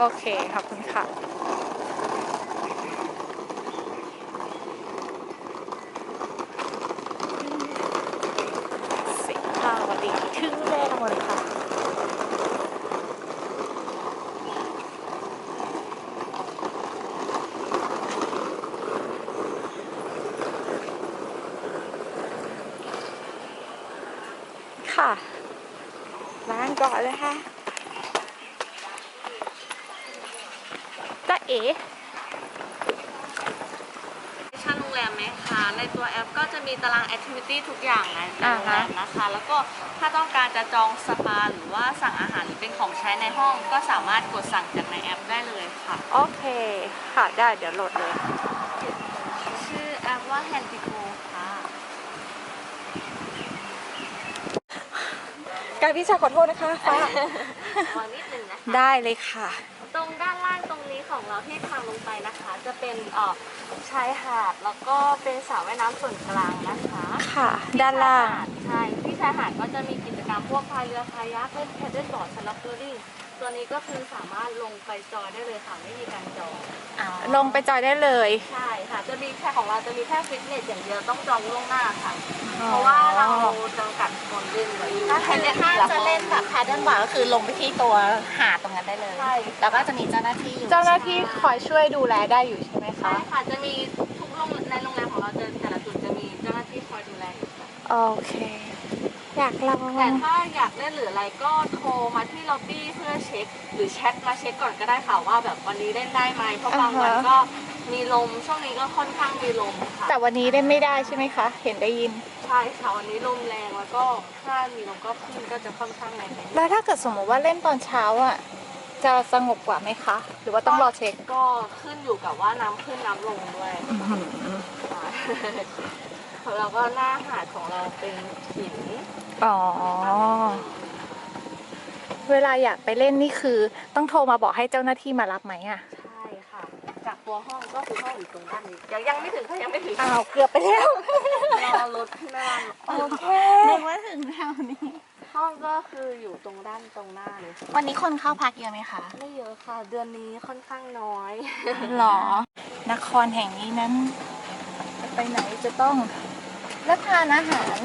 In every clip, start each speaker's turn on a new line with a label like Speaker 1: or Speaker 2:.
Speaker 1: โอเค ขอบคุณค่ะ สิภาวันดีถึงแล้วเลยค่ะ ค่ะร้านก่อนเลยค่ะตา เอ๋
Speaker 2: ชั้นโรงแรมไหมคะ ในตัวแอปก็จะมีตารางแอคทิวิตี้ทุกอย่างในในโรงแรมนะคะ แล้วก็ถ้าต้องการจะจองสปาหรือว่าสั่งอาหารหรือเป็นของใช้ในห้อง ก็สามารถกดสั่งจากในแอปได้เลยค่ะ
Speaker 1: โอเค ค่ะ ได้เดี๋ยวโหลดเลย
Speaker 2: ชื่อแอปว่า Handico ค่ะ
Speaker 1: การพิชาขอโทษนะคะฟ้า
Speaker 2: วางนิดนึงนะคะ
Speaker 1: ได้เลยค่ะ
Speaker 2: ตรงด้านล่างตรงนี้ของเราที่ทางลงไปนะคะ จะเป็นเอ่อชายหาดแล้วก็เป็นสระว่ายน้ำส่วนกลางนะคะ
Speaker 1: ค่ะ ด้านล่าง
Speaker 2: ใช่ที่ชายหาดก็จะมีกิจกรรมพวกพายเรือคายักเล่นแพดเดิลบอร์ดสลับเกอร์ลิ่ง ตัวนี้ก็คือสามารถลงไปจอยได้เลยค่ะไม่มีการจอง
Speaker 1: ลงไปจอยได้เลย
Speaker 2: ใช่ค่ะจะมีแค่ของเราจะมีแค่ฟิตเนสอย่างเดียวต้องจองล่วงหน้าค่ะ
Speaker 1: อ๋อ
Speaker 2: เพราะว่าเราจำกัดคนเล่นเลย
Speaker 3: ถ้าถ้าจะเล่นแบบแพดเดิลบอร์ดก็คือลงไปที่ตัวหาดตรงนั้นได้เลย
Speaker 2: ใช่
Speaker 3: แล้วก็จะมีเจ้าหน้าที่อยู่
Speaker 1: เจ้าหน้าที่คอยช่วยดูแลได้อยู่ใช่ไหม
Speaker 2: ใช่
Speaker 1: คะ
Speaker 2: ค่ะจะมีทุกโรงในโรงแรมของเราจะแต่ละจุดจะมีเจ้าหน้าที่คอยดูแลอยู่ค่ะ
Speaker 1: โอเค อยากลอง
Speaker 2: แต่ถ้าอยากเล่นหรืออะไรก็โทรมาที่ล็อบบี้เพื่อเช็ค หรือแชทมาเช็คก่อนก็ได้ค่ะว่าแบบวันนี้เล่นได้ไหมเพราะบางวันก็มีลมช่วงนี้ก็ค่อนข้างมีลมค่ะ
Speaker 1: แต่วันนี้เล่นไม่ได้ใช่ไหมคะ เห็นได้ยิน
Speaker 2: ใช่ค่ะวันนี้ลมแรงแล้วก็ถ้ามีลมก็ขึ้นก็จะค่อนข้างแรงนิดนึง
Speaker 1: แล้วถ้าเกิดสมมติว่าเล่นตอนเช้าอะจะสงบกว่าไหมคะ หรือว่าต้องรอเช็ค
Speaker 2: ก็ขึ้นอยู่กับว่าน้ำขึ้นน้ำลงด้วยค่ะแล้วก็หน้าหาดของเราเป็นหิน
Speaker 1: อ๋อ เวลาอยากไปเล่นนี่คือ ต้องโทรมาบอกให้เจ้าหน้าที่มารับไหมอะ
Speaker 2: ใช่ค่ะ จากตัวห้องก็คือห้องอยู่ตรงด้านนี้ยังยังไม่ถึงค่ะยังไม่ถึง
Speaker 1: อ้าวเกือบไปแล้ว
Speaker 2: รอรถข้างหน้า
Speaker 1: โอเค
Speaker 3: นึกว่าถึงแถวนี้
Speaker 2: ห้องก็คืออยู่ตรงด้านตรงหน้าเลยค่ะ
Speaker 3: วันนี้คนเข้าพักเยอะไหมคะ
Speaker 2: ไม่เยอะค่ะ เดือนนี้ค่อนข้างน้อย
Speaker 1: หรอ นครแห่งนี้นั้นจะไปไหนจะต้องรับทานอาหาร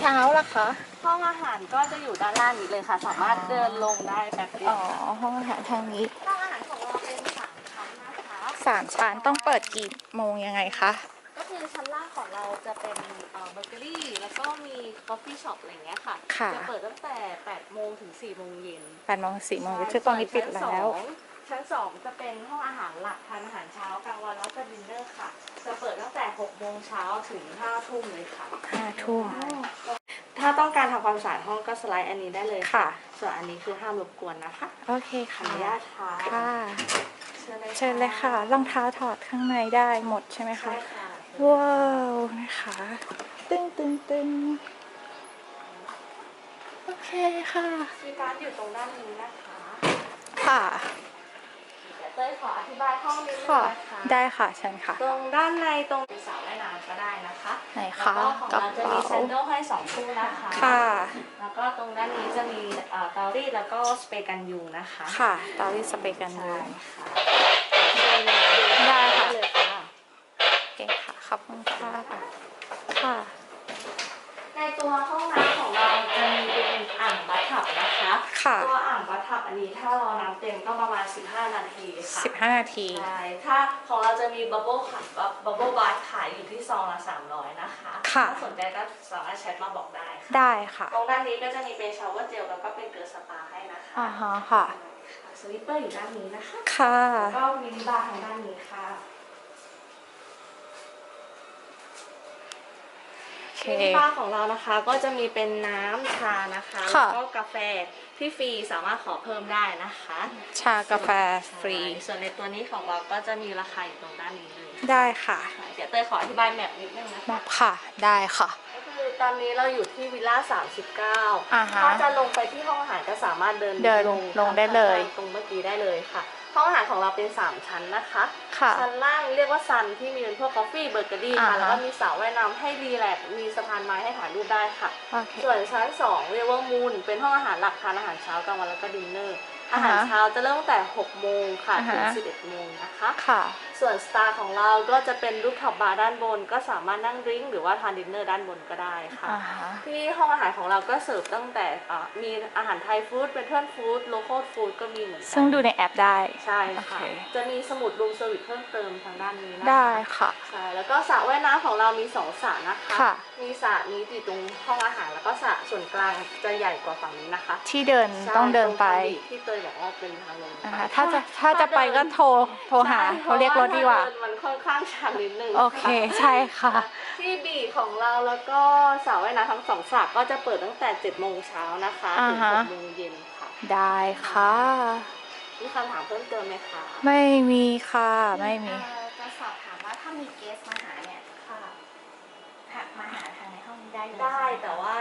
Speaker 1: เช้าล่ะคะ
Speaker 2: ห้องอาหารก็จะอยู่ด้านล่างนี้เลยค่ะ สามารถเดินลงได้แป๊บเดีย
Speaker 1: อ๋
Speaker 2: ว
Speaker 1: อ ห้องอาหารทางนี้
Speaker 2: ห้องอาหารของเราเป็นสามชั้นนะคะ
Speaker 1: สามชั้นต้องเปิดกี่โมงยังไงคะ
Speaker 2: ก็คือชั้นล่างของเราจะเป็นเอ่อเบเกอรี่แล้วก็มีคอฟฟี่ช็อปอะไรอย่างเงี้ยค่ะ
Speaker 1: ค่ะ
Speaker 2: จะเปิดตั้งแต่ 8 โมงถึง 4 โมงเย็น
Speaker 1: แปดโมงสี่โมงคือตอนนี้ปิดแล้ว
Speaker 2: ชั้นสองจะเป็นห้องอาหารหลักทานอาหารเช้ากลางวันแล้วก็ดินเนอร์ค่ะ จะเปิดตั้งแต่ 6 โมงเช้าถึง 5 ทุ่มเลยค่ะ
Speaker 1: ห้าทุ่ม
Speaker 2: ถ้าต้องการทำความสะอาดห้องก็สไลด์อันนี้ได้เลย
Speaker 1: ค่ะ
Speaker 2: ส่วนอันนี้คือห้ามรบกวนนะคะ
Speaker 1: โอเค
Speaker 2: ขอ
Speaker 1: ค่ะ
Speaker 2: อนุญาตค่ะ
Speaker 1: ค่ะ
Speaker 2: เชิญเลย
Speaker 1: เชิญเลยค่ะ รองเท้าถอดข้างในได้หมดใช่ไหมคะ
Speaker 2: ใช่ค่ะ
Speaker 1: ว้าว นะคะ ตึ้งตึ้งตึ้งโอเคค่ะ
Speaker 2: มีการดอยู่ตรงด้านนี้นะคะ
Speaker 1: ค่ะ
Speaker 2: เดี๋ยวเต้ยขออธิบายห้องนิดนึง
Speaker 1: ค่ะ
Speaker 2: นะคะ
Speaker 1: ได้ค่ะเชิญค่ะ
Speaker 2: ตรงด้านในตรงสระว่ายน้ำก็ได้นะคะ
Speaker 1: ไหน
Speaker 2: แล้ว
Speaker 1: คะ
Speaker 2: ก็ของ
Speaker 1: กระ
Speaker 2: เราจะมี
Speaker 1: เป๋า
Speaker 2: แซนเดิลให้สองคู่นะคะ
Speaker 1: ค่ะ
Speaker 2: แล้วก็ตรงด้านนี้จะมีเอ่อเตารีดแล้วก็สเปรย์กันยุงนะคะ
Speaker 1: ค่ะตาลิสเปรย์กัน
Speaker 2: ใช่
Speaker 1: ยุง
Speaker 2: ค่ะเชิญ
Speaker 1: ได้ค่ะ
Speaker 2: เลยค่ะ
Speaker 1: เก่งค่ะ ขอบคุณค่ะ ค่ะ
Speaker 2: ในตัวห้องน้ำของเราจะมีเป็น อ่างบัตทับนะคะ
Speaker 1: ค่ะ
Speaker 2: ตัวอ่างบัตทับอันนี้ถ้าเราน้ำเต็มก็ประมาณ 15 นาทีค่ะ
Speaker 1: 15นาที
Speaker 2: ใช่ถ้าของเราจะมีบับเบิ้ลขายบับเบิ้ลบาร์ขายอยู่ที่ซองละ300 นะคะ
Speaker 1: ค่ะ
Speaker 2: ถ้าสนใจก็สามารถแชทมาบอกได้ค่ะ
Speaker 1: ได้ค่ะ
Speaker 2: ตรงด้านนี้ก็จะมีเป็นชาวเวอร์เจลแล้วก็เป็นเกลือสปาให้นะคะ
Speaker 1: อ่าฮะค่ะ
Speaker 2: สลิปเปอร์อยู่ด้านนี้นะคะ
Speaker 1: ค่ะ
Speaker 2: แล้วก็มินิบาร์ทางด้านนี้ค่ะ
Speaker 1: โอ เค
Speaker 2: มินิบาร์ของเรานะคะก็จะมีเป็นน้ำชานะคะ
Speaker 1: ค่ะ
Speaker 2: แล้วก็กาแฟที่ฟรีสามารถขอเพิ่มได้นะคะ
Speaker 1: ชากาแฟฟรี
Speaker 2: ใช่ส่วนในตัวนี้ของเราก็จะมีราคาอยู่ตรงด้านนี้เลย
Speaker 1: ได้ค่ะ
Speaker 2: เดี๋ยวเต้ยขออธิบายแมปนิดนึงนะ
Speaker 1: มา
Speaker 2: คะ
Speaker 1: ค่ะได้ค่ะ
Speaker 2: ก็คือตอนนี้เราอยู่ที่วิลล่า
Speaker 1: อ่าฮะ
Speaker 2: 39ถ้าจะลงไปที่ห้องอาหารก็สามารถเดิน
Speaker 1: เดินลงได้เลย
Speaker 2: ตรงเมื่อกี้ได้เลยค่ะ ห้องอาหารของเราเป็น 3 ชั้นนะคะ
Speaker 1: ค่ะ
Speaker 2: ชั้นล่างเรียกว่าซันที่มีเป็นพวกกาแฟเบเกอรี่
Speaker 1: อ่า
Speaker 2: ค่ะ
Speaker 1: ฮะ
Speaker 2: แล้วก็มีสระว่ายน้ำให้รีแลกซ์มีสะพานไม้ให้ถ่ายรูปได้ค่ะ
Speaker 1: โอเค
Speaker 2: ส่วนชั้น 2 เรียกว่ามูนเป็นห้องอาหารหลักทานอาหารเช้ากลางวันแล้วก็ดินเนอร์ อาหาร
Speaker 1: อ่าฮะ
Speaker 2: เช้าจะเริ่มตั้งแต่ 6 โมงค่ะ
Speaker 1: อ่าฮะ
Speaker 2: ถึง11 โมงนะคะ
Speaker 1: ค่ะ
Speaker 2: ส่วนสตาร์ของเราก็จะเป็นรูปท็อปบาร์ด้านบน ก็สามารถนั่งดริ้งหรือว่าทานดินเนอร์ด้านบนก็ได้ค่ะ
Speaker 1: อ่าฮะ
Speaker 2: ที่ห้องอาหารของเราก็เสิร์ฟตั้งแต่อ่ามีอาหารไทยฟู้ดเป็นเพื่อนฟู้ดโลคอลฟู้ดก็มีเหมือนกั
Speaker 1: ซึ่งดูในแอปได้
Speaker 2: ใช่
Speaker 1: โอ
Speaker 2: ค่ะ
Speaker 1: เค
Speaker 2: จะมีสมุดรูมเซอร์วิสเพิ่มเติมทางด้านนี้นะคะ
Speaker 1: ได้ค่ะ
Speaker 2: ใช่แล้วก็สระว่ายน้ำของเรามีสองสระนะคะ
Speaker 1: ค่ะ
Speaker 2: มีสระนี้อยู่ตรงห้องอาหารแล้วก็สระส่วนกลางจะใหญ่กว่าฝั่งนี้นะคะ
Speaker 1: ที่เดิน
Speaker 2: ใช่
Speaker 1: ต้องเดินไป
Speaker 2: ตรงทางที่เตยบอกว่าเป็นทางลง
Speaker 1: นะคะ ถ้าจะถ้าจะไปก็โทรโทรหา
Speaker 2: ใช่
Speaker 1: โทรเรียกรถดีกว่า
Speaker 2: เพระเดินมันค่อนข้างชันนิดนึง
Speaker 1: โอเคใช่ค่ะ
Speaker 2: ที่บีชของเราแล้วก็สระว่ายน้ำทั้งสองสระก็จะเปิดตั้งแต่7โมงเช้านะคะ
Speaker 1: อ่า
Speaker 2: ถึง
Speaker 1: ฮะ
Speaker 2: 6โมงเย็นค่ะ
Speaker 1: ได้ค่ะ
Speaker 2: มีคำถามเพิ่มเติมไหมคะ
Speaker 1: ไม่มีค่ะ ไม่มี
Speaker 3: เอ่อจะสอบถามว่าถ้ามีเกสมาหาเนี่ยค่ะหักมาหาทางในห้องนี้ได้เลย
Speaker 2: ได้
Speaker 3: ใช่หมคะ
Speaker 2: แต่ว่า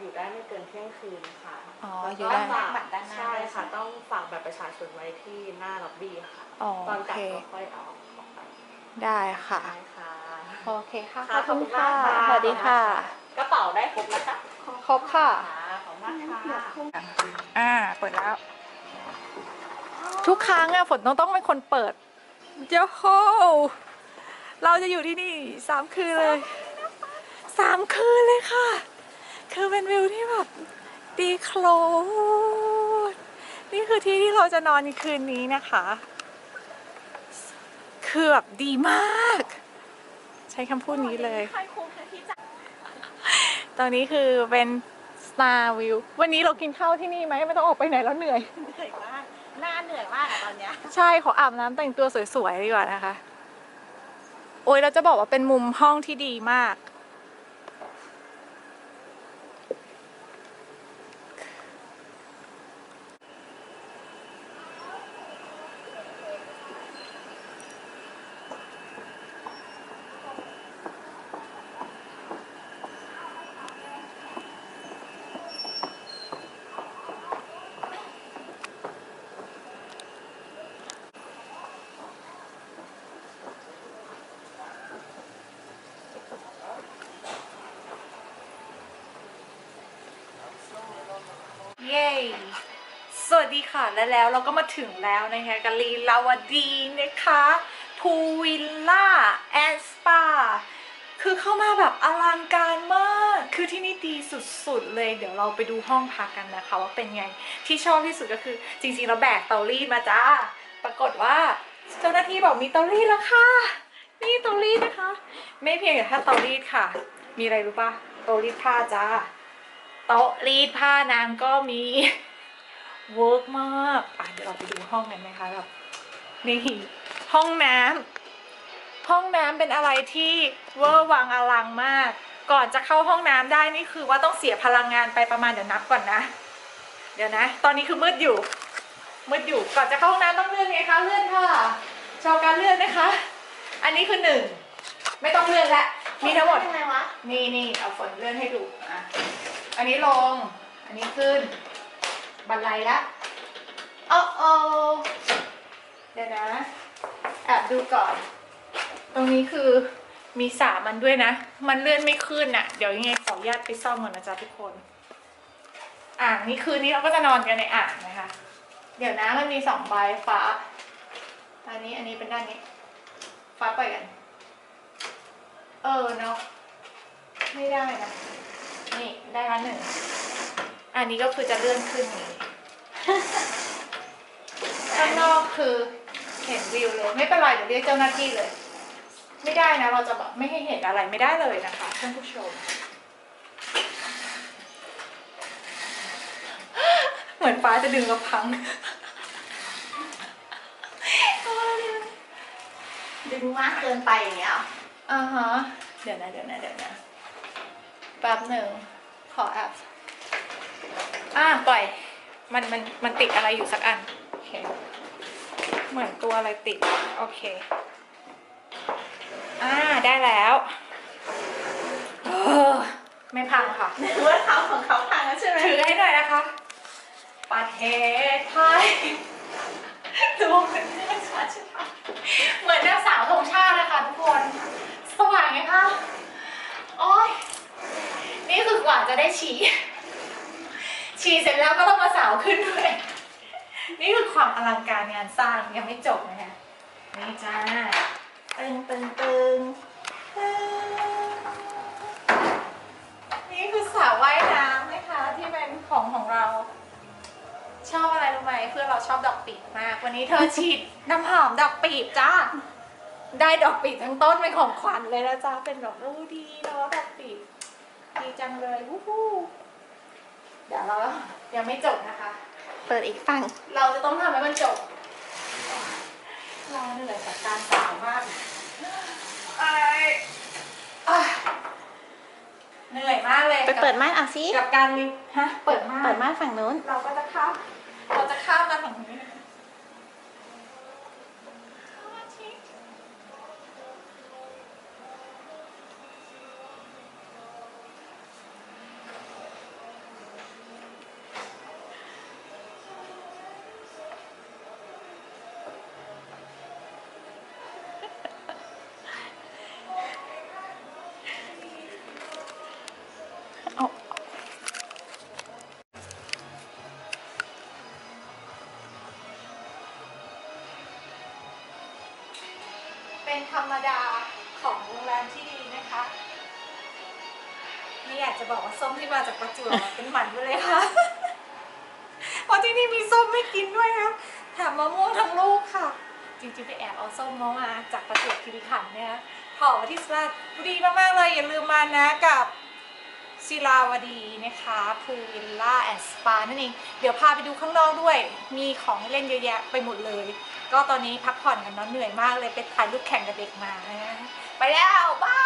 Speaker 2: อยู่ได้ไม่เกินเที่ยงคืนค่ะ
Speaker 1: อ๋อ
Speaker 2: แล้ว
Speaker 1: อยู่
Speaker 2: ก็
Speaker 1: ได้
Speaker 2: ฝาก
Speaker 3: บัตรด้านหน้า
Speaker 2: ใช่
Speaker 3: ด้วยใช่
Speaker 2: ค่ะ
Speaker 3: ไหม
Speaker 2: ต้องฝากบัตรประชาชนไว้ที่หน้าล็อบบี้ค่ะ
Speaker 1: อ๋อ
Speaker 2: ตอน
Speaker 1: โอก
Speaker 2: ลับ
Speaker 1: เค
Speaker 2: ก็ค่อยเอาออก ไป
Speaker 1: ได้ค่ะ
Speaker 2: ได้ค่ะ
Speaker 1: โอเคค่ะ
Speaker 2: ค่ะ
Speaker 1: ขอบคุณค่ะ
Speaker 2: ขอบคุณมากค่ะ
Speaker 1: สวัสดีค่ะ
Speaker 2: กระเป๋าได้ครบนะคะ
Speaker 1: ครบค่ะ
Speaker 2: ขอบคุณมากค่ะ
Speaker 1: อ่า เปิดแล้ว ทุกครั้งอะฝนต้องต้องเป็นคนเปิดเจ้าโฮเราจะอยู่ที่นี่สามคืนเลยสามคืนเลยค่ะ คือเป็นวิวที่แบบดีโคลดนี่คือที่ที่เราจะนอนคืนนี้นะคะ คือแบบดีมาก ใช้คำพูดนี้เลย
Speaker 3: ค่อยคุ้มค่ะที่จะ
Speaker 1: ตอนนี้คือเป็น Star View วันนี้เรากินข้าวที่นี่ไหมไม่ต้องออกไปไหนแล้วเหนื่อย
Speaker 3: เหนื่อยมากหน้าเหนื่อยมากอะตอนเนี้ย
Speaker 1: ใช่ขออาบน้ำแต่งตัวสวยๆดีกว่านะคะ โอ้ยเราจะบอกว่าเป็นมุมห้องที่ดีมาก เย้สวัสดีค่ะและแล้วเราก็มาถึงแล้วนะคะกับลีลาวดีนะคะพูวิลล่าแอนสปาคือเข้ามาแบบอลังการมาก คือที่นี่ดีสุดๆเลย เดี๋ยวเราไปดูห้องพักกันนะคะ ว่าเป็นไง ที่ชอบที่สุดก็คือ จริงๆเราแบกเตารีดมาจ้า ปรากฏว่าเจ้าหน้าที่บอกมีเตารีดแล้วค่ะ นี่เตารีดนะคะ ไม่เพียงแต่แค่เตารีดค่ะ มีอะไรรู้ปะเตารีดผ้าจ้า โต๊ะรีดผ้านางก็มีเวิร์กมากอะเดี๋ยวเราไปดูห้องกันไหมคะแบบนี่ห้องน้ำห้องน้ำเป็นอะไรที่เวอร์วังอลังมาก ก่อนจะเข้าห้องน้ำได้นี่คือว่าต้องเสียพลังงานไปประมาณเดี๋ยวนับก่อนนะ เดี๋ยวนะ ตอนนี้คือมืดอยู่มืดอยู่ก่อนจะเข้าห้องน้ำต้องเลื่อนไงคะเลื่อนค่ะชอบการเลื่อนนะคะ อันนี้คือหนึ่งไม่ต้องเลื่อนละมีทั้งหมด
Speaker 3: ยังไงวะ
Speaker 1: นี่นี่เอาฝนเลื่อนให้ดูอะ อันนี้ลง อันนี้ขึ้น บันไลละโอ้โอเดี๋ยวนะแอบดูก่อน ตรงนี้คือมีสามันด้วยนะ มันเลื่อนไม่ขึ้นน่ะ เดี๋ยวยังไงขออนุญาตไปซ่อมก่อนนะจ๊ะทุกคน อ่างนี้คืนนี้เราก็จะนอนกันในอ่างนะคะ เดี๋ยวนะมันมีสองใบฟ้า อันนี้อันนี้เป็นด้านนี้ ฟ้าไปกัน เออเนาะ ไม่ได้นะ นี่ได้ละหนึ่ง อันนี้ก็คือจะเลื่อนขึ้นอย่างนี้ ข้างนอกคือเห็นวิวเลย ไม่เป็นไรเดี๋ยวเรียกเจ้าหน้าที่เลย ไม่ได้นะ เราจะแบบไม่ให้เห็นอะไรไม่ได้เลยนะคะท่านผู้ชม เหมือนฟ้าจะดึงเราพัง
Speaker 3: ดึงมากเกินไปอย่างเงี้ยเหรอ
Speaker 1: อ่าฮะ เดี๋ยวนะเดี๋ยวนะเดี๋ยวนะ แป๊บหนึ่งขอแอปอ่าปล่อย มันมันมันติดอะไรอยู่สักอันโอเคเหมือนตัวอะไรติด โอเค อ่าได้แล้วเออไม่พังค่ะ
Speaker 3: หรือว่าเขาของเขาพังแล้วใช่ไหม
Speaker 1: ถือให้หน่อยนะคะ ประเทศไทยดูเหมือนเรื่องชาติชาติเหมือนนางสาวธงชาตินะคะทุกคน สว่างไหมคะโอ้ย นี่คือกว่าจะได้ฉี่ ฉี่เสร็จแล้วก็ต้องมาสาวขึ้นด้วย นี่คือความอลังการงานสร้างยังไม่จบนะเนี่ยนี่จ้า ตึงตึงตึงนี่คือสระว่ายน้ำนะคะที่เป็นของของเรา ชอบอะไรรู้ไหมเพื่อเราชอบดอกปีบมาก วันนี้เธอฉีดน้ำหอมดอกปีบจ้าได้ดอกปีบทั้งต้นเป็นของขวัญเลยนะจ๊ะเป็นแบบรู้ดีเนาะดอกปีบ ดีจังเลยวู้ฮู้เดี๋ยวเรายังไม่จบนะคะ
Speaker 3: เปิดอีกฝั่ง
Speaker 1: เราจะต้องทำให้มันจบ เราเหนื่อยจากการสาวมากไอ้อะเหนื่อยมากเลย
Speaker 3: ไปเปิดม่านเอาสิ
Speaker 1: กับการรีฮะ เปิดมาก
Speaker 3: เปิดม่านฝั่งนู้น
Speaker 1: เราก็จะข้าม เราจะข้ามมาฝั่งนี้ ธรรมดาของโรงแรมที่ดีนะคะไม่อยากจะบอกว่าส้มที่มาจากประจวบเป็นหมันไปเลยค่ะ เพราะที่นี่มีส้มไม่กินด้วยนะแถมมะม่วงทั้งลูกค่ะ จริงๆไปแอบเอาส้มมาจากประจวบคีรีขันธ์เนี่ยห่อมาที่สลัดดีมากๆเลยอย่าลืมมานะกับศิลาวดีนะคะพูวิลล่าแอนด์สปานั่นเอง เดี๋ยวพาไปดูข้างนอกด้วย มีของให้เล่นเยอะแยะไปหมดเลย ก็ตอนนี้พักผ่อนกันเนาะเหนื่อยมากเลยไปถ่ายรูปแข่งกับเด็กมานะไปแล้วบ้า